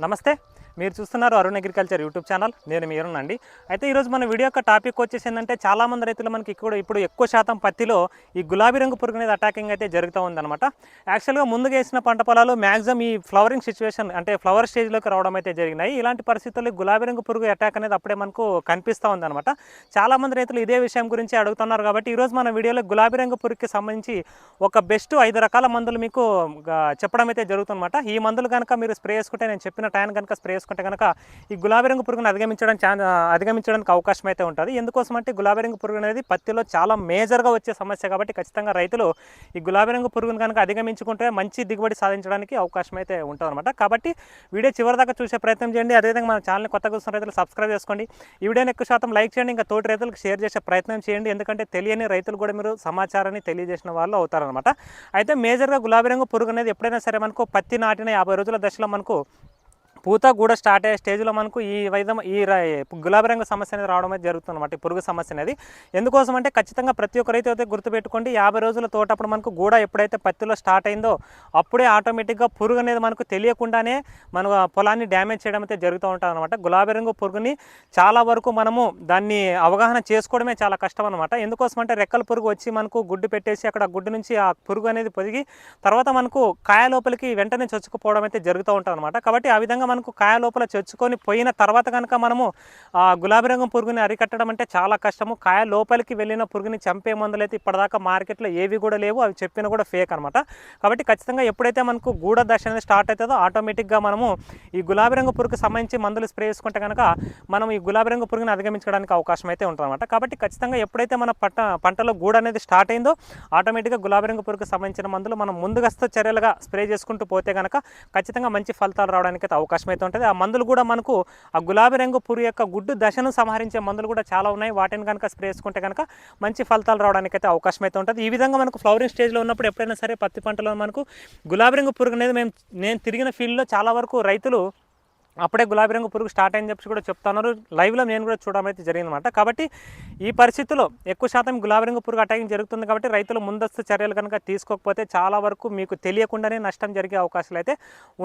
ನಮಸ್ತೆ. మీరు చూస్తున్నారు అరుణ్ అగ్రికల్చర్ యూట్యూబ్ ఛానల్ నేను మీరు అండి. అయితే ఈరోజు మన వీడియో యొక్క టాపిక్ వచ్చేసి ఏంటంటే చాలామంది రైతులు మనకి ఇక్కడ ఇప్పుడు ఎక్కువ శాతం పత్తిలో ఈ గులాబీ రంగు పురుగు అనేది అటాకింగ్ అయితే జరుగుతూ ఉందన్నమాట. యాక్చువల్గా ముందుగా వేసిన పంట పొలాలు మ్యాక్సిమం ఈ ఫ్లవరింగ్ సిచ్యువేషన్ అంటే ఫ్లవర్ స్టేజ్లోకి రావడం అయితే జరిగినాయి. ఇలాంటి పరిస్థితుల్లో గులాబీ రంగు పురుగు అటాక్ అనేది అప్పుడే మనకు కనిపిస్తూ ఉందన్నమాట. చాలామంది రైతులు ఇదే విషయం గురించి అడుగుతున్నారు కాబట్టి ఈరోజు మన వీడియోలో గులాబీ రంగు పురుగుకి సంబంధించి ఒక బెస్ట్ ఐదు రకాల మందులు మీకు చెప్పడం అయితే జరుగుతుందన్నమాట. ఈ మందులు కనుక మీరు స్ప్రే చేసుకుంటే నేను చెప్పిన టైం కనుక స్ప్రే చేసుకుంటే కనుక ఈ గులాబీ రంగు పురుగును అధిగమించడం అధిగమించడానికి అవకాశం అయితే ఉంటుంది. ఎందుకోసం అంటే గులాబీ రంగు పురుగు అనేది పత్తిలో చాలా మేజర్గా వచ్చే సమస్య కాబట్టి ఖచ్చితంగా రైతులు ఈ గులాబీ రంగు పురుగును కనుక అధిగమించుకుంటే మంచి దిగుబడి సాధించడానికి అవకాశం అయితే ఉంటుంది కాబట్టి వీడియో చివరి దాకా చూసే ప్రయత్నం చేయండి. అదేవిధంగా మన ఛానల్ని కొత్త కూర్చున్న రైతులు సబ్స్క్రైబ్ చేసుకోండి. ఈ వీడియోని ఎక్కువ శాతం లైక్ చేయండి. ఇంకా తోటి రైతులకు షేర్ చేసే ప్రయత్నం చేయండి. ఎందుకంటే తెలియని రైతులు కూడా మీరు సమాచారాన్ని తెలియజేసిన వాళ్ళు అవుతారనమాట అయితే మేజర్గా గులాబీ రంగు పురుగు అనేది ఎప్పుడైనా సరే మనకు పత్తి నాటిన యాభై రోజుల దశలో మనకు పూత కూడా స్టార్ట్ అయ్యే స్టేజ్లో మనకు ఈ వైద్యం ఈ గులాబీ రంగు సమస్య అనేది రావడం అనేది జరుగుతుంది అనమాట ఈ పురుగు సమస్య అనేది. ఎందుకోసం అంటే ఖచ్చితంగా ప్రతి ఒక్క రైతు అయితే గుర్తుపెట్టుకోండి యాభై రోజుల తోటప్పుడు మనకు గూడ ఎప్పుడైతే పత్తిలో స్టార్ట్ అయిందో అప్పుడే ఆటోమేటిక్గా పురుగు అనేది మనకు తెలియకుండానే మన పొలాన్ని డ్యామేజ్ చేయడం అయితే జరుగుతూ ఉంటుంది అనమాట గులాబీ రంగు పురుగుని చాలా వరకు మనము దాన్ని అవగాహన చేసుకోవడమే చాలా కష్టం అనమాట ఎందుకోసం అంటే రెక్కల పురుగు వచ్చి మనకు గుడ్డు పెట్టేసి అక్కడ గుడ్డు నుంచి ఆ పురుగు అనేది పొదిగి తర్వాత మనకు కాయ లోపలికి వెంటనే చొచ్చుకుపోవడం అయితే జరుగుతూ ఉంటుంది అనమాట కాబట్టి ఆ విధంగా మనకు కాయ లోపల చొచ్చుకొని పోయిన తర్వాత కనుక మనము ఆ గులాబీ రంగు పురుగుని అరికట్టడం అంటే చాలా కష్టము. కాయ లోపలికి వెళ్ళిన పురుగుని చంపే మందులు అయితే ఇప్పటిదాకా మార్కెట్లో ఏవి కూడా లేవు. అవి చెప్పిన కూడా ఫేక్ అనమాట. కాబట్టి ఖచ్చితంగా ఎప్పుడైతే మనకు గూడ దశ అనేది స్టార్ట్ అవుతుందో ఆటోమేటిక్గా మనము ఈ గులాబీ రంగు పురుగుకి సంబంధించి మందులు స్ప్రే చేసుకుంటే కనుక మనం ఈ గులాబీ రంగు పురుగుని అధిగమించడానికి అవకాశం అయితే ఉంటుందన్నమాట. కాబట్టి ఖచ్చితంగా ఎప్పుడైతే మన పంట పంటలో గూడ అనేది స్టార్ట్ అయిందో ఆటోమేటిక్గా గులాబీ రంగు పురుగుకి సంబంధించిన మందులు మనం ముందుగస్త చర్యలుగా స్ప్రే చేసుకుంటూ పోతే కనుక ఖచ్చితంగా మంచి ఫలితాలు రావడానికి అయితే అవకాశం అయితే ఉంటుంది. ఆ మందులు కూడా మనకు ఆ గులాబీ రంగు పురుగు యొక్క గుడ్డు దశను సంహరించే మందులు కూడా చాలా ఉన్నాయి. వాటిని కనుక స్ప్రే చేసుకుంటే కనుక మంచి ఫలితాలు రావడానికి అయితే అవకాశం అయితే ఉంటుంది. ఈ విధంగా మనకు ఫ్లవరింగ్ స్టేజ్లో ఉన్నప్పుడు ఎప్పుడైనా సరే పత్తి పంటలో మనకు గులాబీ రంగు పురుగు అనేది మేము నేను తిరిగిన ఫీల్డ్లో చాలా వరకు రైతులు అప్పుడే గులాబీ రంగు పురుగు స్టార్ట్ అయిందని చెప్పి కూడా చెప్తున్నారు లైవ్లో నేను కూడా చూడడం అయితే జరిగిందన్నమాట. కాబట్టి ఈ పరిస్థితుల్లో ఎక్కువ శాతం గులాబీ రంగు పురుగు అటాకింగ్ జరుగుతుంది కాబట్టి రైతులు ముందస్తు చర్యలు కనుక తీసుకోకపోతే చాలా వరకు మీకు తెలియకుండానే నష్టం జరిగే అవకాశాలు అయితే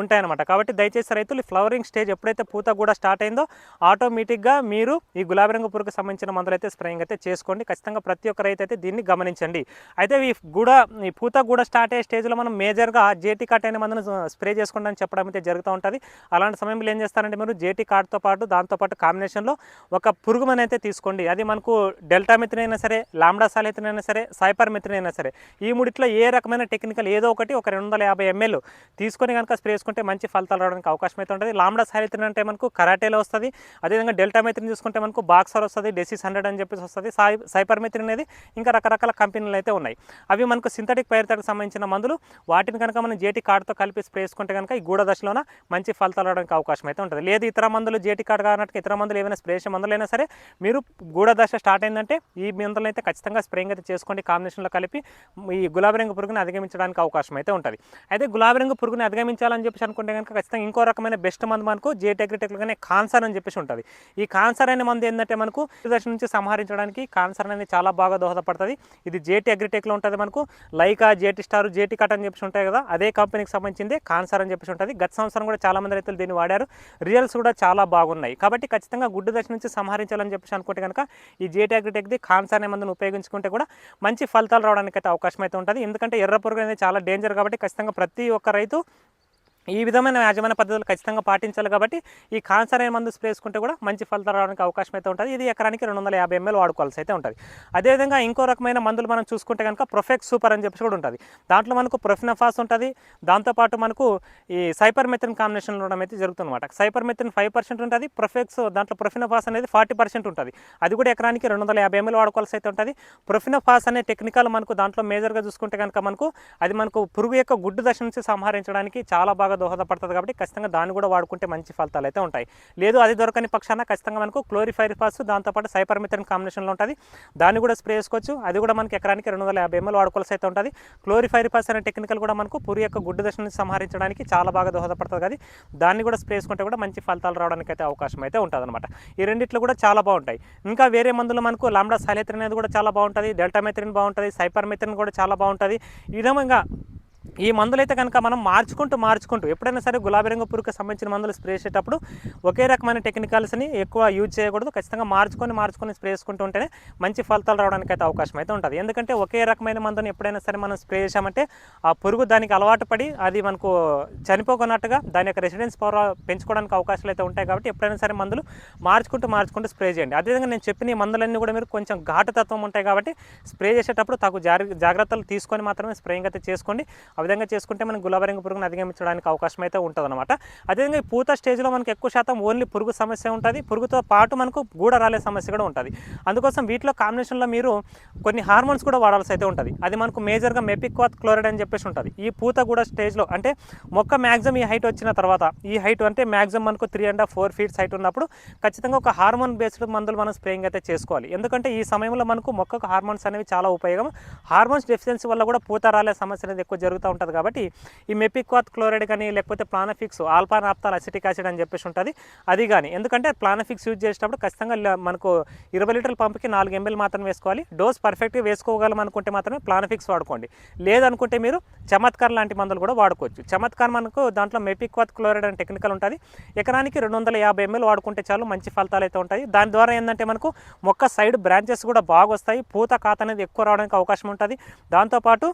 ఉంటాయన్నమాట. కాబట్టి దయచేసి రైతులు ఫ్లవరింగ్ స్టేజ్ ఎప్పుడైతే పూత కూడా స్టార్ట్ అయిందో ఆటోమేటిక్గా మీరు ఈ గులాబీ రంగు పురుగుకు సంబంధించిన మందులు అయితే స్ప్రేయింగ్ అయితే చేసుకోండి. ఖచ్చితంగా ప్రతి ఒక్క రైతు అయితే దీన్ని గమనించండి. అయితే ఈ కూడా ఈ పూత కూడా స్టార్ట్ అయ్యే స్టేజ్లో మనం మేజర్గా జేటీ కట్ అయిన మందును స్ప్రే చేసుకోండి అని చెప్పడం అయితే జరుగుతూ ఉంటుంది. అలాంటి సమయంలో ఏం చేస్తారంటే మీరు జేటీ కార్డ్తో పాటు దాంతోపాటు కాంబినేషన్లో ఒక పురుగు అయితే తీసుకోండి. అది మనకు డెల్టా మెథిన్ అయినా సరే లాంబ్డా సాలిథిన్ అయినా సరే సైపర్ మెథిన్ అయినా సరే ఈ మూడిట్లో ఏ రకమైన టెక్నికల్ ఏదో ఒకటి ఒక రెండు వందల యాభై ఎంఎల్ తీసుకొని కనుక స్ప్రే చేసుకుంటే మంచి ఫలితాలు రావడానికి అవకాశం అయితే ఉంటుంది. లాంబ్డా సాలిథిన్ అంటే మనకు కరాటేలో వస్తుంది. అదేవిధంగా డెల్టా మిత్రిన్ చూసుకుంటే మనకు బాక్సర్ వస్తుంది డెసిస్ హండ్రెడ్ అని చెప్పేసి వస్తుంది. సాయి సైపర్ మిత్రిన్ అనేది ఇంకా రకరకాల కంపెనీలు అయితే ఉన్నాయి. అవి మనకు సింథటిక్ పైరుతకు సంబంధించిన మందులు. వాటిని కనుక మనం జేటీ కార్డ్తో కలిపి స్ప్రే చేసుకుంటే కనుక ఈ గూడ దశలోన మంచి ఫలితాలు రావడానికి అవకాశం అయితే ఉంటుంది. లేదు ఇతర మందులు జేటి కార్డ్ కానట్టు ఇతర మందులు ఏమైనా స్ప్రే చేసే మందులు అయినా సరే మీరు గూడ దశ స్టార్ట్ అయిందంటే ఈ మందులను అయితే ఖచ్చితంగా స్ప్రేయింగ్ అయితే చేసుకోండి. కాంబినేషన్లో కలిపి ఈ గులాబీ రంగు పురుగుని అధిగమించడానికి అవకాశం అయితే ఉంటుంది. అయితే గులాబీ రంగు పురుగుని అధిగమించాలని చెప్పేసి అనుకుంటే కనుక ఖచ్చితంగా ఇంకో రకమైన బెస్ట్ మందు మనకు జేటీ అగ్రిటెక్లోనే కాన్సర్ అని చెప్పేసి ఉంటుంది. ఈ కాన్సర్ అనే మందు ఏంటంటే మనకు దశ నుంచి సంహరించడానికి కాన్సర్ అనేది చాలా బాగా దోహదపడుతుంది. ఇది జేటీ అగ్రిటెక్లో ఉంటుంది మనకు. లైకా జేటీ స్టార్ జేటీ కట్ అని చెప్పేసి ఉంటాయి కదా అదే కంపెనీకి సంబంధించింది కాన్సర్ అని చెప్పేసి ఉంటుంది. గత సంవత్సరం కూడా చాలా మంది రైతులు దీన్ని వాడారు. రిజల్ట్స్ కూడా చాలా బాగున్నాయి. కాబట్టి ఖచ్చితంగా గుడ్డు దశ నుంచి సంహరించాలని చెప్పేసి అనుకుంటే కనుక ఈ జేటీ అగ్రిటెక్ది కాన్సర్ అనే మందును ఉపయోగించుకుంటే కూడా మంచి ఫలితాలు రావడానికి అయితే అవకాశం అయితే ఉంటుంది. ఎందుకంటే ఎర్ర పురుగు అనేది చాలా డేంజర్ కాబట్టి ఖచ్చితంగా ప్రతి ఒక్క రైతు ఈ విధమైన యాజమాన్య పద్ధతులు ఖచ్చితంగా పాటించాలి కాబట్టి ఈ కాన్సర్ అనే మందు స్ప్రే చేసుకుంటే కూడా మంచి ఫలితాలు రావడానికి అవకాశం అయితే ఉంటుంది. ఇది ఎకరానికి రెండు వందల యాభై ఎంఎల్ వాడుకోవాల్సి అయితే ఉంటుంది. అదేవిధంగా ఇంకో రకమైన మందులు మనం చూసుకుంటే కనుక ప్రొఫెక్ట్ సూపర్ అని చెప్పి కూడా ఉంటుంది. దాంట్లో మనకు ప్రొఫినఫాస్ ఉంటుంది. దాంతోపాటు మనకు ఈ సైపర్ మెథిన్ కాంబినేషన్ ఉండడం అయితే జరుగుతుందన్నమాట. సైపర్ మెథిన్ ఫైవ్ పర్సెంట్ ఉంటుంది. ప్రొఫెక్స్ దాంట్లో ప్రొఫినఫాస్ అనేది ఫార్టీ పర్సెంట్ ఉంటుంది. అది కూడా ఎకరానికి రెండు వందల యాభై ఎంఎల్ వాడుకోవాల్సి అయితే ఉంటుంది. ప్రొఫినఫాస్ అనే టెక్నికల్ మనకు దాంట్లో మేజర్గా చూసుకుంటే కనుక మనకు అది మనకు పురుగు యొక్క గుడ్డు దశ నుంచి సంహరించడానికి చాలా బాగా దోహదపడుతుంది కాబట్టి ఖచ్చితంగా దాన్ని కూడా వాడుకుంటే మంచి ఫలితాలు అయితే ఉంటాయి. లేదు అది దొరకని పక్షాన ఖచ్చితంగా మనకు క్లోరిఫైరిఫాస్ దాంతోపాటు సైపర్మిథన్ కాంబినేషన్లో ఉంటుంది. దాన్ని కూడా స్ప్రే చేసుకోవచ్చు. అది కూడా మనకి ఎకరానికి రెండు వందల యాభై ఎంఎల్ వాడుకోవాల్సి అయితే ఉంటుంది. క్లోరిఫైరిఫాస్ అనే టెక్నికల్ కూడా మనకు పురి యొక్క గుడ్డు దశ సంహరించడానికి చాలా బాగా దోహదపడుతుంది కదా దాన్ని కూడా స్ప్రే చేసుకుంటే కూడా మంచి ఫలితాలు రావడానికి అయితే అవకాశం అయితే ఉంటుంది అనమాట ఈ రెండిట్లో కూడా చాలా బాగుంటాయి. ఇంకా వేరే మందులు మనకు లాంబ్డా సాలిత్రిన్ అనేది కూడా చాలా బాగుంటుంది. డెల్టా మెత్రిన్ బాగుంటుంది. సైపర్ కూడా చాలా బాగుంటుంది. ఈ విధంగా ఈ మందులు అయితే కనుక మనం మార్చుకుంటూ మార్చుకుంటూ ఎప్పుడైనా సరే గులాబీ రంగు పురుగుకి సంబంధించిన మందులు స్ప్రే చేసేటప్పుడు ఒకే రకమైన టెక్నికల్స్ని ఎక్కువ యూజ్ చేయకూడదు. ఖచ్చితంగా మార్చుకొని మార్చుకొని స్ప్రే చేసుకుంటూ ఉంటేనే మంచి ఫలితాలు రావడానికి అయితే అవకాశం అయితే ఉంటుంది. ఎందుకంటే ఒకే రకమైన మందుని ఎప్పుడైనా సరే మనం స్ప్రే చేసామంటే ఆ పురుగు దానికి అలవాటు పడి అది మనకు చనిపోకున్నట్టుగా దాని యొక్క రెసిడెన్స్ పవర్ పెంచుకోవడానికి అవకాశాలు అయితే ఉంటాయి కాబట్టి ఎప్పుడైనా సరే మందులు మార్చుకుంటూ మార్చుకుంటూ స్ప్రే చేయండి. అదేవిధంగా నేను చెప్పిన ఈ మందులన్నీ కూడా మీరు కొంచెం ఘాటు తత్వం ఉంటాయి కాబట్టి స్ప్రే చేసేటప్పుడు తగు జాగ్ర- జాగ్రత్తలు తీసుకొని మాత్రమే స్ప్రేయింగ్ అయితే చేసుకోండి. అవి విధంగా చేసుకుంటే మనం గులాబీ రంగు పురుగును అధిగమించడానికి అవకాశం అయితే ఉంటుంది అనమాట అదేవిధంగా ఈ పూత స్టేజ్లో మనకి ఎక్కువ శాతం ఓన్లీ పురుగు సమస్య ఉంటుంది. పురుగుతో పాటు మనకు గూడ రాలే సమస్య కూడా ఉంటుంది. అందుకోసం వీటిలో కాంబినేషన్లో మీరు కొన్ని హార్మోన్స్ కూడా వాడాల్సి అయితే ఉంటుంది. అది మనకు మేజర్గా మెపిక్వాత్ క్లోరైడ్ అని చెప్పేసి ఉంటుంది. ఈ పూత కూడా స్టేజ్లో అంటే మొక్క మ్యాక్సిమం ఈ హైట్ వచ్చిన తర్వాత ఈ హైట్ అంటే మ్యాక్సిమం మనకు three and half four feets height ఉన్నప్పుడు ఖచ్చితంగా ఒక హార్మోన్ బేస్డ్ మందులు మనం స్ప్రేయింగ్ అయితే చేసుకోవాలి. ఎందుకంటే ఈ సమయంలో మనకు మొక్కకు హార్మోన్స్ అనేవి చాలా ఉపయోగం. హార్మోన్స్ డెఫిషియన్సీ వల్ల కూడా పూత రాలే సమస్య అనేది ఎక్కువ జరుగుతూ ఉంటుంది కాబట్టి ఈ మెపిక్వాత్ క్లోరైడ్ కానీ లేకపోతే Planofix alpha naphthyl acetic acid అని చెప్పేసి ఉంటుంది. అది కానీ ఎందుకంటే ప్లానఫిక్స్ యూజ్ చేసేటప్పుడు ఖచ్చితంగా మనకు ఇరవై లీటర్ల పంపుకి నాలుగు ఎంఎల్ మాత్రం వేసుకోవాలి. డోస్ పర్ఫెక్ట్గా వేసుకోగలం అనుకుంటే మాత్రమే ప్లానఫిక్స్ వాడుకోండి. లేదనుకుంటే మీరు చమత్కార్ లాంటి మందులు కూడా వాడుకోవచ్చు. చమత్కార్ మనకు దాంట్లో మెపిక్వాత్ క్లోరైడ్ అనే టెక్నికల్ ఉంటుంది. ఎకరానికి రెండు వందల యాభై ఎంఎల్ వాడుకుంటే చాలు మంచి ఫలితాలు అయితే ఉంటాయి. దాని ద్వారా ఏంటంటే మనకు మొక్క సైడ్ బ్రాంచెస్ కూడా బాగా వస్తాయి పూత కాత అనేది ఎక్కువ రావడానికి అవకాశం ఉంటుంది. దాంతోపాటు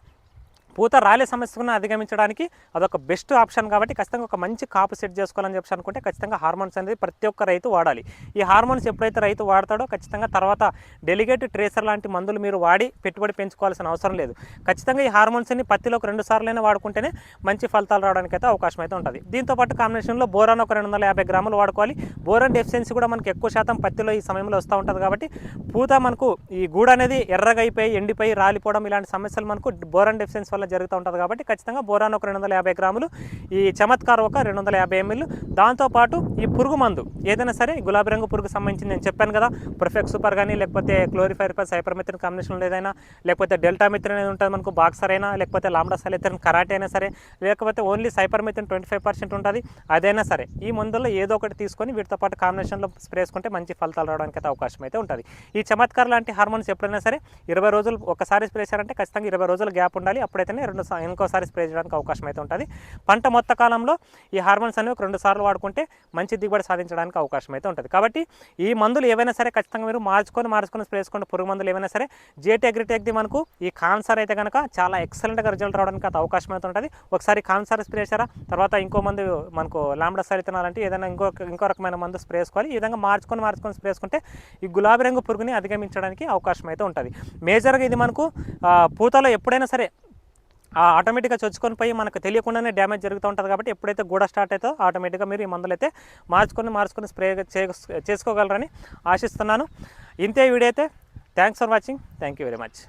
పూత రాలే సమస్యను అధిగమించడానికి అదొక బెస్ట్ ఆప్షన్ కాబట్టి ఖచ్చితంగా ఒక మంచి కాపు సెట్ చేసుకోవాలని చెప్పి అనుకుంటే ఖచ్చితంగా హార్మోన్స్ అనేది ప్రతి ఒక్క రైతు వాడాలి. ఈ హార్మోన్స్ ఎప్పుడైతే రైతు వాడతాడో ఖచ్చితంగా తర్వాత డెలిగేట్ ట్రేసర్ లాంటి మందులు మీరు వాడి పెట్టుబడి పెంచుకోవాల్సిన అవసరం లేదు. ఖచ్చితంగా ఈ హార్మోన్స్ని పత్తిలో ఒక రెండు సార్లైనా వాడుకుంటేనే మంచి ఫలితాలు రావడానికి అయితే అవకాశం అయితే ఉంటుంది. దీంతో పాటు కాంబినేషన్లో బోరాన్ ఒక రెండు వందల యాభై గ్రాములు వాడుకోవాలి. బోరాన్ డెఫిషియన్సీ కూడా మనకి ఎక్కువ శాతం పత్తిలో ఈ సమయంలో వస్తూ ఉంటుంది కాబట్టి పూత మనకు ఈ గూడ అనేది ఎర్రగా అయిపోయి ఎండిపోయి రాలిపోవడం ఇలాంటి సమస్యలు మనకు బోరాన్ డెఫిషియన్సీ వల్ల జరుగుతూ ఉంటుంది కాబట్టి ఖచ్చితంగా బోరాన్ ఒక రెండు వందల యాభై గ్రాములు ఈ చమత్కార్ ఒక రెండు వందల యాభై ఎంఎల్ దాంతోపాటు ఈ పురుగు మందు ఏదైనా సరే గులాబీ రంగు పురుగు సంబంధించి నేను చెప్పాను కదా ప్రొఫెక్ట్ సూపర్ కానీ లేకపోతే క్లోరిఫైర్ ప్లస్ హైపర్మెథిన్ కాంబినేషన్లో ఏదైనా లేకపోతే డెల్టా మిత్రన్ అనేది ఉంటుంది మనకు బాక్సర్ అయినా లేకపోతే లాంబ్డా సైలెథిన్ కరాటే అయినా సరే లేకపోతే only cypermethrin twenty five percent ఉంటుంది. అదైనా సరే ఈ మందుల్లో ఏదో ఒకటి తీసుకొని వీటితో పాటు కాంబినేషన్లో స్ప్రే చేసుకుంటే మంచి ఫలితాలు రావడానికి అయితే అవకాశం అయితే ఉంటుంది. ఈ చమత్కార్ లాంటి హార్మోన్స్ ఎప్పుడైనా సరే ఇరవై రోజులు ఒకసారి స్ప్రే చేశారంటే ఖచ్చితంగా ఇరవై రోజుల గ్యాప్ ఉండాలి. అప్పుడైతే కానీ రెండు ఇంకోసారి స్ప్రే చేయడానికి అవకాశం అయితే ఉంటుంది. పంట మొత్త కాలంలో ఈ హార్మోన్స్ అనేవి రెండు సార్లు వాడుకుంటే మంచి దిగుబడి సాధించడానికి అవకాశం అయితే ఉంటుంది. కాబట్టి ఈ మందులు ఏవైనా సరే ఖచ్చితంగా మీరు మార్చుకొని మార్చుకొని స్ప్రే చేసుకోండి పురుగు మందులు ఏవైనా సరే జేటీ అగ్రిటెక్ది మనకు ఈ కాన్సర్ అయితే కనుక చాలా ఎక్సలెంట్గా రిజల్ట్ రావడానికి అది అవకాశం అయితే ఉంటుంది. ఒకసారి కాన్సర్ స్ప్రే చేశారా? తర్వాత ఇంకో మందు మనకు లాంబ్డా తినాలంటే ఏదైనా ఇంకో ఇంకో రకమైన మందు స్ప్రే చేసుకోవాలి. ఈ విధంగా మార్చుకొని మార్చుకొని స్ప్రే చేసుకుంటే ఈ గులాబీ రంగు పురుగుని అధిగమించడానికి అవకాశం అయితే ఉంటుంది మేజర్గా ఇది మనకు పూతలో ఎప్పుడైనా సరే ఆటోమేటిక్గా చొచ్చుకొని పోయి మనకు తెలియకుండానే డ్యామేజ్ జరుగుతూ ఉంటుంది కాబట్టి ఎప్పుడైతే గూడ స్టార్ట్ అవుతో ఆటోమేటిక్గా మీరు ఈ మందులు అయితే మార్చుకొని మార్చుకొని స్ప్రే చేసుకోగలరని ఆశిస్తున్నాను. ఇంతే వీడియో అయితే. Thanks for watching thank you very much